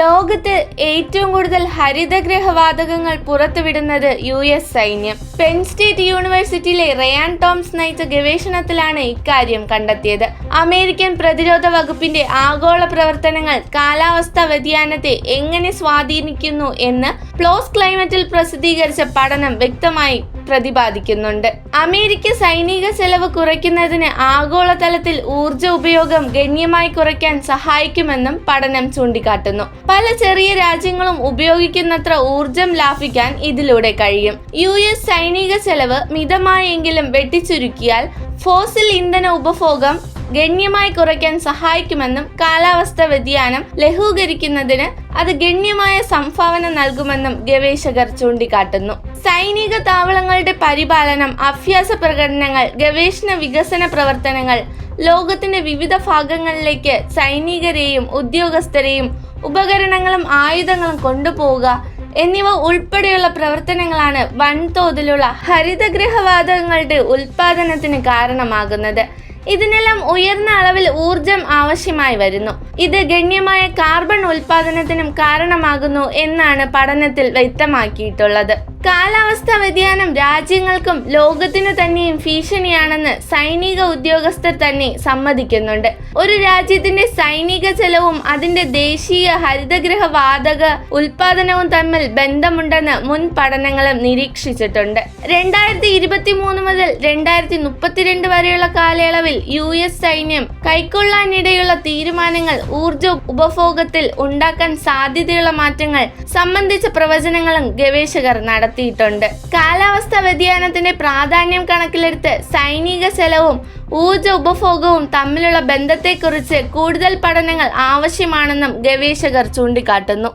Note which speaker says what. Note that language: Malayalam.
Speaker 1: ലോകത്ത് ഏറ്റവും കൂടുതൽ ഹരിതഗ്രഹ വാതകങ്ങൾ പുറത്തുവിടുന്നത് യു എസ് സൈന്യം. പെൻ സ്റ്റേറ്റ് യൂണിവേഴ്സിറ്റിയിലെ റയാൻ ടോംസ് നയിച്ച ഗവേഷണത്തിലാണ് ഇക്കാര്യം കണ്ടെത്തിയത്. അമേരിക്കൻ പ്രതിരോധ വകുപ്പിന്റെ ആഗോള പ്രവർത്തനങ്ങൾ കാലാവസ്ഥാ വ്യതിയാനത്തെ എങ്ങനെ സ്വാധീനിക്കുന്നു എന്ന് പ്ലോസ് ക്ലൈമറ്റിൽ പ്രസിദ്ധീകരിച്ച പഠനം വ്യക്തമായി പ്രതിപാദിക്കുന്നുണ്ട്. അമേരിക്ക സൈനിക ചെലവ് കുറയ്ക്കുന്നതിന് ആഗോളതലത്തിൽ ഊർജ ഉപയോഗം ഗണ്യമായി കുറയ്ക്കാൻ സഹായിക്കുമെന്നും പഠനം ചൂണ്ടിക്കാട്ടുന്നു. പല ചെറിയ രാജ്യങ്ങളും ഉപയോഗിക്കുന്നത്ര ഊർജം ലാഭിക്കാൻ ഇതിലൂടെ കഴിയും. യു സൈനിക ചെലവ് മിതമായെങ്കിലും വെട്ടിച്ചുരുക്കിയാൽ ഫോസിൽ ഇന്ധന ഉപഭോഗം ഗണ്യമായി കുറയ്ക്കാൻ സഹായിക്കുമെന്നും കാലാവസ്ഥ വ്യതിയാനം ലഘൂകരിക്കുന്നതിന് അത് ഗണ്യമായ സംഭാവന നൽകുമെന്നും ഗവേഷകർ ചൂണ്ടിക്കാട്ടുന്നു. സൈനിക താവളങ്ങളുടെ പരിപാലനം അഭ്യാസ പ്രകടനങ്ങൾ ഗവേഷണ വികസന പ്രവർത്തനങ്ങൾ ലോകത്തിന്റെ വിവിധ ഭാഗങ്ങളിലേക്ക് സൈനികരെയും ഉദ്യോഗസ്ഥരെയും ഉപകരണങ്ങളും ആയുധങ്ങളും കൊണ്ടുപോവുക എന്നിവ ഉൾപ്പെടെയുള്ള പ്രവർത്തനങ്ങളാണ് വൻതോതിലുള്ള ഹരിതഗൃഹവാതകങ്ങളുടെ ഉൽപാദനത്തിന് കാരണമാകുന്നത്. ഇതിനെല്ലാം ഉയർന്ന അളവിൽ ഊർജം ആവശ്യമായി വരുന്നു. ഇത് ഗണ്യമായ കാർബൺ ഉൽപാദനത്തിനും കാരണമാകുന്നു എന്നാണ് പഠനത്തിൽ വ്യക്തമാക്കിയിട്ടുള്ളത്. കാലാവസ്ഥാ വ്യതിയാനം രാജ്യങ്ങൾക്കും ലോകത്തിനു തന്നെയും ഭീഷണിയാണെന്ന് സൈനിക ഉദ്യോഗസ്ഥർ തന്നെ സമ്മതിക്കുന്നുണ്ട്. ഒരു രാജ്യത്തിന്റെ സൈനിക ചെലവും അതിന്റെ ദേശീയ ഹരിതഗ്രഹ വാതക ഉൽപാദനവും തമ്മിൽ ബന്ധമുണ്ടെന്ന് മുൻ പഠനങ്ങളും നിരീക്ഷിച്ചിട്ടുണ്ട്. രണ്ടായിരത്തി ഇരുപത്തി മൂന്ന് മുതൽ രണ്ടായിരത്തി മുപ്പത്തിരണ്ട് വരെയുള്ള കാലയളവിൽ യു എസ് സൈന്യം കൈക്കൊള്ളാനിടയുള്ള തീരുമാനങ്ങൾ ഊർജ ഉപഭോഗത്തിൽ ഉണ്ടാക്കാൻ സാധ്യതയുള്ള മാറ്റങ്ങൾ സംബന്ധിച്ച പ്രവചനങ്ങളും ഗവേഷകർ നടത്തിയിട്ടുണ്ട്. കാലാവസ്ഥാ വ്യതിയാനത്തിന്റെ പ്രാധാന്യം കണക്കിലെടുത്ത് സൈനിക ചെലവും ഊർജ ഉപഭോഗവും തമ്മിലുള്ള ബന്ധത്തെക്കുറിച്ച് കൂടുതൽ പഠനങ്ങൾ ആവശ്യമാണെന്നും ഗവേഷകർ ചൂണ്ടിക്കാട്ടുന്നു.